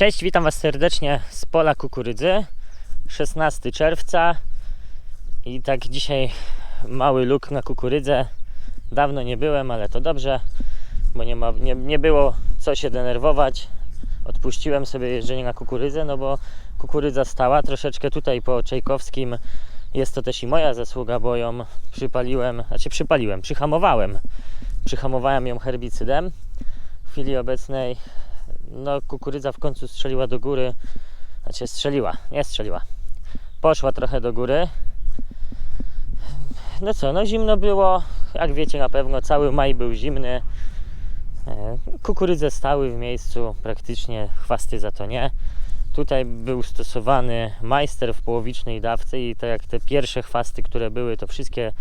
Cześć, witam Was serdecznie z pola kukurydzy. 16 czerwca i tak dzisiaj mały luk na kukurydzę. Dawno nie byłem, ale to dobrze, bo nie, ma, nie, nie było co się denerwować. Odpuściłem sobie jeżdżenie na kukurydzę, no bo kukurydza stała troszeczkę tutaj po Czajkowskim. Jest to też i moja zasługa, bo ją przypaliłem, znaczy przypaliłem, przyhamowałem. Przyhamowałem ją herbicydem. W chwili obecnej no kukurydza w końcu strzeliła do góry. Znaczy strzeliła, nie strzeliła. Poszła trochę do góry. No co, no zimno było. Jak wiecie na pewno cały maj był zimny. E, Kukurydze stały w miejscu, praktycznie chwasty za to nie. Tutaj był stosowany majster w połowicznej dawce i tak jak te pierwsze chwasty, które były, to wszystkie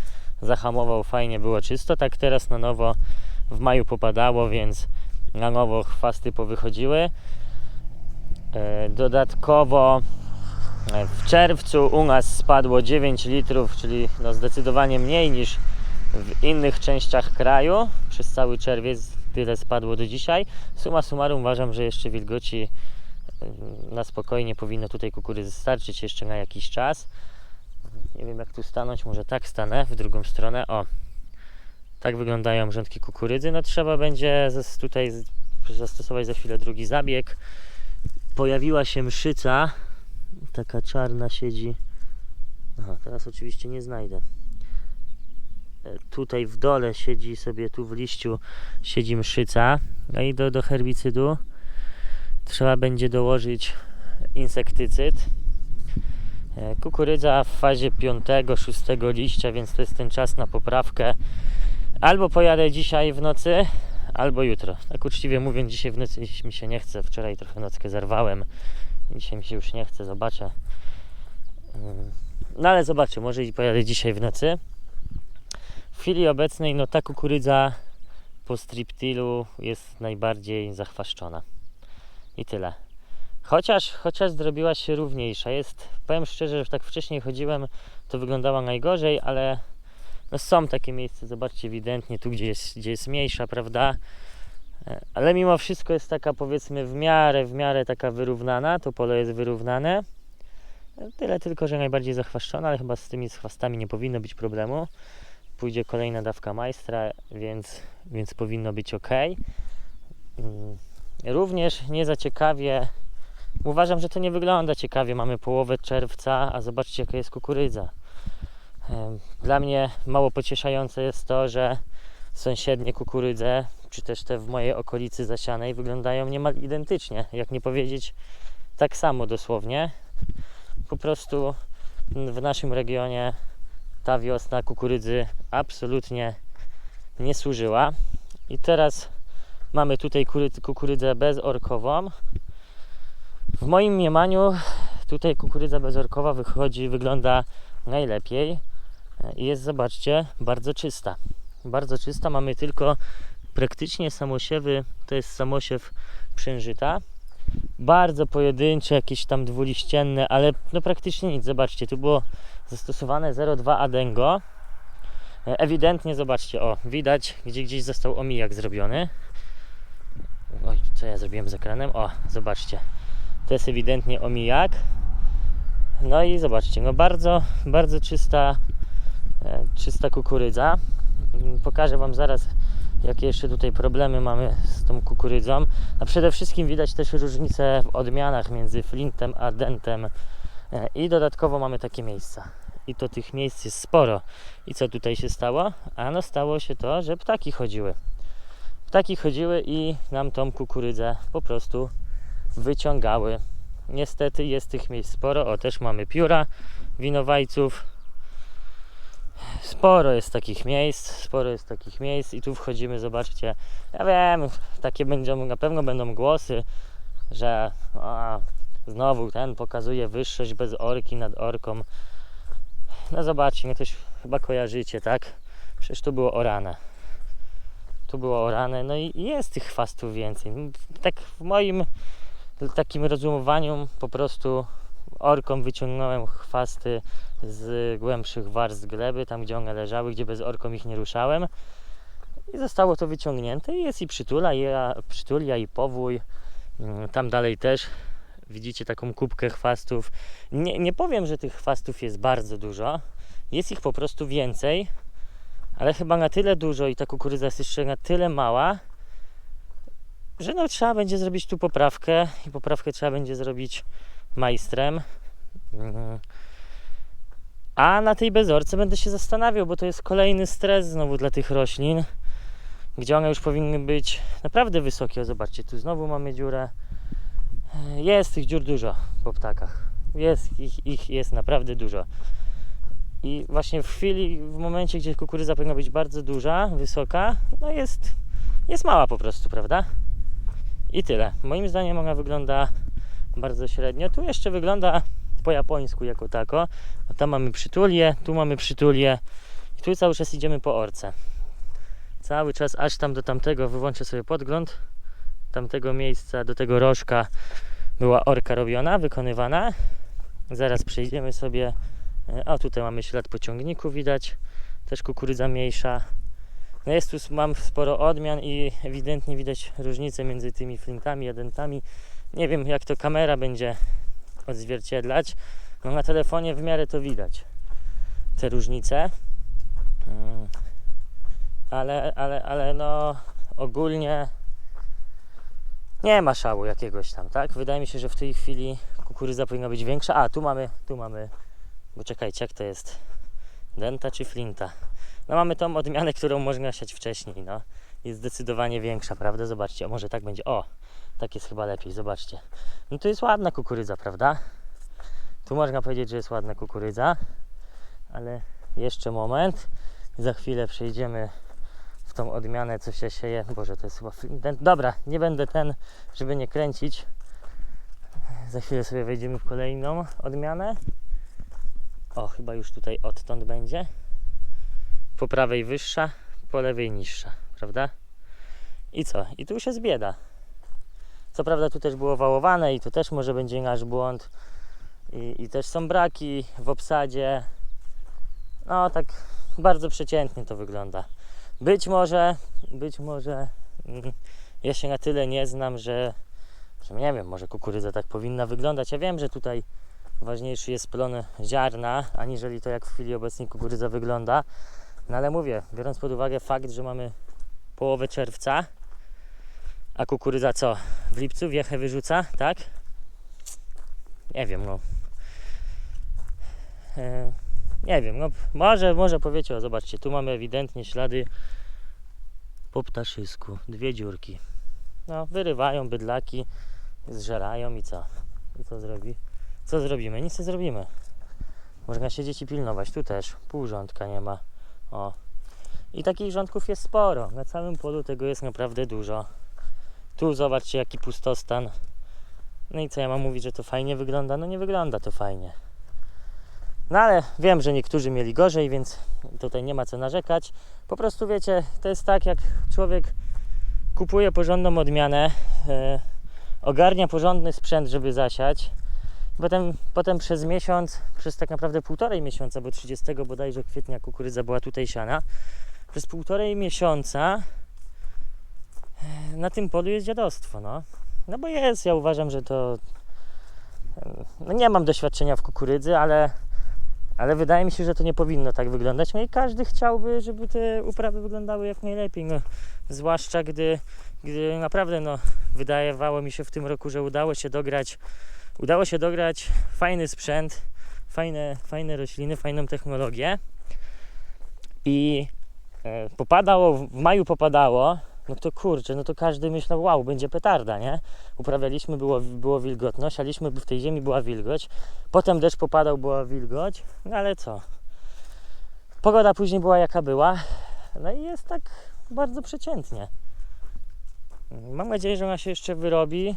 zahamował, fajnie było czysto. Tak teraz na nowo w maju popadało, więc na nowo chwasty powychodziły. E, Dodatkowo e, w czerwcu u nas spadło 9 litrów, czyli no zdecydowanie mniej niż w innych częściach kraju. Przez cały czerwiec tyle spadło do dzisiaj. Suma summarum uważam, że jeszcze wilgoci e, na spokojnie powinno tutaj kukurydzy starczyć jeszcze na jakiś czas. Nie wiem jak tu stanąć, może tak stanę w drugą stronę. O, tak wyglądają rządki kukurydzy. No trzeba będzie tutaj zastosować za chwilę drugi zabieg. Pojawiła się mszyca. Taka czarna siedzi. Aha, teraz oczywiście nie znajdę. E, Tutaj w dole siedzi sobie, tu w liściu siedzi mszyca. No i do, do herbicydu trzeba będzie dołożyć insektycyd. E, Kukurydza w fazie 5-6 liścia, więc to jest ten czas na poprawkę. Albo pojadę dzisiaj w nocy, albo jutro. Tak uczciwie mówiąc, dzisiaj w nocy mi się nie chce. Wczoraj trochę nockę zerwałem. Dzisiaj mi się już nie chce, zobaczę. Ym, No ale zobaczę, może i pojadę dzisiaj w nocy. W chwili obecnej, no ta kukurydza po striptilu jest najbardziej zachwaszczona. I tyle. Chociaż, chociaż zrobiła się równiejsza. Jest, powiem szczerze, że tak wcześniej chodziłem, to wyglądała najgorzej, ale no są takie miejsca, zobaczcie ewidentnie tu, gdzie jest, gdzie jest mniejsza, prawda? E, Ale mimo wszystko jest taka powiedzmy w miarę, w miarę taka wyrównana, to pole jest wyrównane. E, Tyle tylko, że najbardziej zachwaszczona, ale chyba z tymi chwastami nie powinno być problemu. Pójdzie kolejna dawka majstra, więc, więc powinno być ok. Mm, Również nie za ciekawie. Uważam, że to nie wygląda ciekawie. Mamy połowę czerwca, a zobaczcie jaka jest kukurydza. Dla mnie mało pocieszające jest to, że sąsiednie kukurydze, czy też te w mojej okolicy zasianej, wyglądają niemal identycznie. Jak nie powiedzieć tak samo dosłownie. Po prostu w naszym regionie ta wiosna kukurydzy absolutnie nie służyła. I teraz mamy tutaj kury- kukurydzę bezorkową. W moim mniemaniu tutaj kukurydza bezorkowa wychodzi, wygląda najlepiej jest, zobaczcie, bardzo czysta. Bardzo czysta, mamy tylko praktycznie samosiewy, to jest samosiew przężyta. Bardzo pojedyncze, jakieś tam dwuliścienne, ale no praktycznie nic. Zobaczcie, tu było zastosowane 0,2 adengo. E, Ewidentnie, zobaczcie, o, widać, gdzie gdzieś został omijak zrobiony. Oj, co ja zrobiłem z ekranem? O, zobaczcie. To jest ewidentnie omijak. No i zobaczcie, no bardzo, bardzo czysta, czysta kukurydza. Mm, Pokażę Wam zaraz, jakie jeszcze tutaj problemy mamy z tą kukurydzą. A przede wszystkim widać też różnice w odmianach między flintem a dentem. E, I dodatkowo mamy takie miejsca. I to tych miejsc jest sporo. I co tutaj się stało? Ano stało się to, że ptaki chodziły. Ptaki chodziły i nam tą kukurydzę po prostu wyciągały. Niestety jest tych miejsc sporo. O, też mamy pióra winowajców. Sporo jest takich miejsc, sporo jest takich miejsc i tu wchodzimy, zobaczcie. Ja wiem, takie będą, na pewno będą głosy, że znowu ten pokazuje wyższość bez orki nad orką. No zobaczcie, no też chyba kojarzycie, tak? Przecież tu było orane. Tu było orane, no i jest tych chwastów więcej. Tak w moim takim rozumowaniu po prostu orką wyciągnąłem chwasty z głębszych warstw gleby, tam gdzie one leżały, gdzie bez orką ich nie ruszałem. I zostało to wyciągnięte i jest i przytula, i, przytulia i powój. Mm, Tam dalej też widzicie taką kubkę chwastów. Nie, nie powiem, że tych chwastów jest bardzo dużo. Jest ich po prostu więcej, ale chyba na tyle dużo i ta kukurydza jest jeszcze na tyle mała, że no trzeba będzie zrobić tu poprawkę i poprawkę trzeba będzie zrobić majstrem. A na tej bezorce będę się zastanawiał, bo to jest kolejny stres znowu dla tych roślin, gdzie one już powinny być naprawdę wysokie. Zobaczcie, tu znowu mamy dziurę. Jest tych dziur dużo po ptakach. Jest ich, ich jest naprawdę dużo. I właśnie w chwili, w momencie, gdzie kukurydza powinna być bardzo duża, wysoka, no jest, jest mała po prostu, prawda? I tyle. Moim zdaniem ona wygląda bardzo średnio. Tu jeszcze wygląda po japońsku jako tako. A tam mamy przytulię, tu mamy przytulię i tu cały czas idziemy po orce. Cały czas aż tam do tamtego, wyłączę sobie podgląd, tamtego miejsca, do tego rożka była orka robiona, wykonywana. Zaraz przejdziemy sobie, e, a tutaj mamy ślad pociągniku widać, też kukurydza mniejsza. No jest tu, mam sporo odmian i ewidentnie widać różnicę między tymi flintami a dentami. Nie wiem jak to kamera będzie odzwierciedlać. No na telefonie w miarę to widać. Te różnice. Mm. Ale, ale, ale no ogólnie nie ma szału jakiegoś tam, tak? Wydaje mi się, że w tej chwili kukurydza powinna być większa. A, tu mamy, tu mamy, bo czekajcie, jak to jest? Denta czy flinta? No mamy tą odmianę, którą można siać wcześniej, no. Jest zdecydowanie większa, prawda? Zobaczcie, o, może tak będzie. O, tak jest chyba lepiej, zobaczcie. No to jest ładna kukurydza, prawda? Tu można powiedzieć, że jest ładna kukurydza, ale jeszcze moment. Za chwilę przejdziemy w tą odmianę, co się sieje. Boże, to jest chyba. Dobra, nie będę ten, żeby nie kręcić. Za chwilę sobie wejdziemy w kolejną odmianę. O, chyba już tutaj odtąd będzie. Po prawej wyższa, po lewej niższa, prawda? I co? I tu już jest bieda. Co prawda tu też było wałowane i tu też może będzie nasz błąd. I, I też są braki w obsadzie. No tak bardzo przeciętnie to wygląda. Być może, być może mm, ja się na tyle nie znam, że, że nie wiem, może kukurydza tak powinna wyglądać. Ja wiem, że tutaj ważniejszy jest plon ziarna, aniżeli to jak w chwili obecnej kukurydza wygląda. No ale mówię, biorąc pod uwagę fakt, że mamy połowę czerwca, a kukurydza co? W lipcu wiechę wyrzuca, tak? Nie wiem, no. E, nie wiem, no może, może powiecie, o zobaczcie, tu mamy ewidentnie ślady po ptaszysku, dwie dziurki. No, wyrywają bydlaki, zżerają i co? I co zrobi? Co zrobimy? Nic nie zrobimy. Można siedzieć i pilnować. Tu też pół rządka nie ma. O. I takich rządków jest sporo. Na całym polu tego jest naprawdę dużo. Tu zobaczcie jaki pustostan. No i co ja mam mówić, że to fajnie wygląda? No nie wygląda to fajnie. No ale wiem, że niektórzy mieli gorzej, więc tutaj nie ma co narzekać. Po prostu wiecie, to jest tak jak człowiek kupuje porządną odmianę, e, ogarnia porządny sprzęt, żeby zasiać. Potem, potem przez miesiąc, przez tak naprawdę półtorej miesiąca, bo 30 bodajże kwietnia kukurydza była tutaj siana, przez półtorej miesiąca na tym polu jest dziadostwo, no. No bo jest, ja uważam, że to... No nie mam doświadczenia w kukurydzy, ale, ale wydaje mi się, że to nie powinno tak wyglądać. No i każdy chciałby, żeby te uprawy wyglądały jak najlepiej. No, zwłaszcza gdy, gdy naprawdę no, wydawało mi się w tym roku, że udało się dograć udało się dograć fajny sprzęt, fajne, fajne rośliny, fajną technologię. I e, popadało, w maju popadało, no to kurczę, no to każdy myślał, wow, będzie petarda, nie? Uprawialiśmy, było, było wilgotno, sialiśmy, w tej ziemi była wilgoć, potem deszcz popadał, była wilgoć, no ale co? Pogoda później była jaka była, no i jest tak bardzo przeciętnie. Mam nadzieję, że ona się jeszcze wyrobi,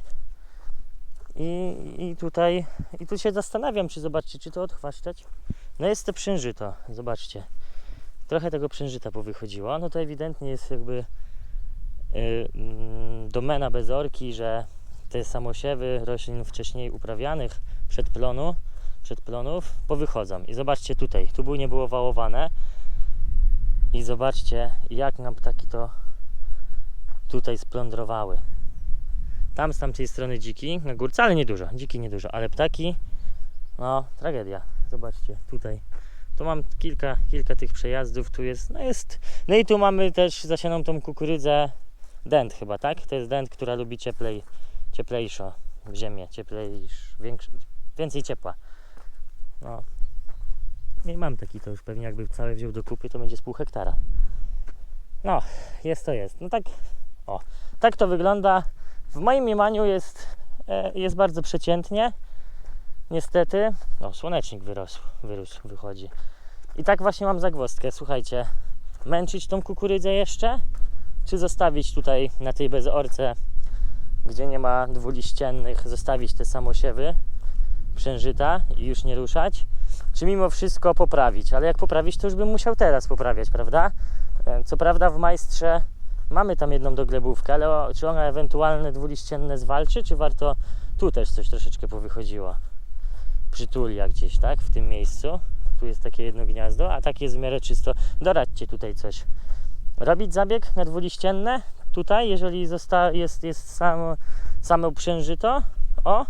i, I tutaj, i tu się zastanawiam, czy zobaczcie, czy to odchwaszczać. No jest to przężyto, zobaczcie. Trochę tego przężyta powychodziło. No to ewidentnie jest jakby domena bezorki, że te samosiewy roślin wcześniej uprawianych przed plonu, przed plonów powychodzą. I zobaczcie tutaj, tu było nie było wałowane. I zobaczcie, jak nam ptaki to tutaj splądrowały. Tam z tamtej strony dziki na górce, ale niedużo. Dziki niedużo, ale ptaki, no tragedia. Zobaczcie, tutaj. Tu mam kilka, kilka tych przejazdów, tu jest, no jest, no i tu mamy też zasianą tą kukurydzę, dent chyba, tak? To jest dent, która lubi cieplej, cieplejszo w ziemię, cieplejsz, więcej ciepła. No. I mam taki to już pewnie jakby całe wziął do kupy, to będzie z pół hektara. No, jest to jest. No tak, o, tak to wygląda. W moim mniemaniu jest, e, jest bardzo przeciętnie. Niestety, o, słonecznik wyrósł, wyrósł, wychodzi. I tak właśnie mam zagwozdkę, słuchajcie, męczyć tą kukurydzę jeszcze, czy zostawić tutaj na tej bezorce, gdzie nie ma dwuliściennych, zostawić te samosiewy przężyta i już nie ruszać, czy mimo wszystko poprawić, ale jak poprawić, to już bym musiał teraz poprawiać, prawda? E, Co prawda w majstrze mamy tam jedną doglebówkę, ale czy ona ewentualne dwuliścienne zwalczy, czy warto tu też coś troszeczkę powychodziło? Przytulia gdzieś, tak? W tym miejscu. Tu jest takie jedno gniazdo, a tak jest w miarę czysto. Doradźcie tutaj coś. Robić zabieg na dwuliścienne? Tutaj, jeżeli zosta- jest, jest samo, same uprzężyto? O!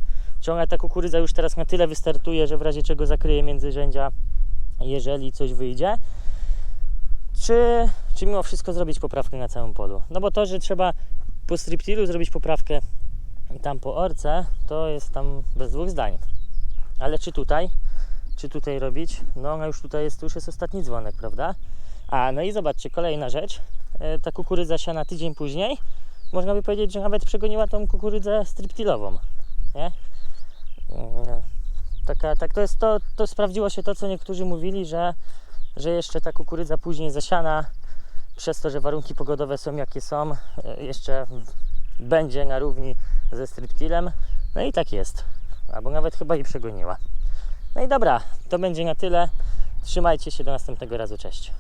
Ona ta kukurydza już teraz na tyle wystartuje, że w razie czego zakryje międzyrzędzia, jeżeli coś wyjdzie? Czy, czy mimo wszystko zrobić poprawkę na całym polu? No bo to, że trzeba po striptilu zrobić poprawkę tam po orce, to jest tam bez dwóch zdań. Ale czy tutaj, czy tutaj robić? No ona już tutaj jest, już jest ostatni dzwonek, prawda? A, no i zobaczcie, kolejna rzecz. E, Ta kukurydza siana tydzień później, można by powiedzieć, że nawet przegoniła tą kukurydzę striptilową, nie? E, Taka, tak to jest to, to sprawdziło się to, co niektórzy mówili, że, że jeszcze ta kukurydza później zasiana, przez to, że warunki pogodowe są jakie są, e, jeszcze będzie na równi ze striptilem. No i tak jest. Albo nawet chyba i przegoniła. No i dobra, to będzie na tyle. Trzymajcie się do następnego razu. Cześć.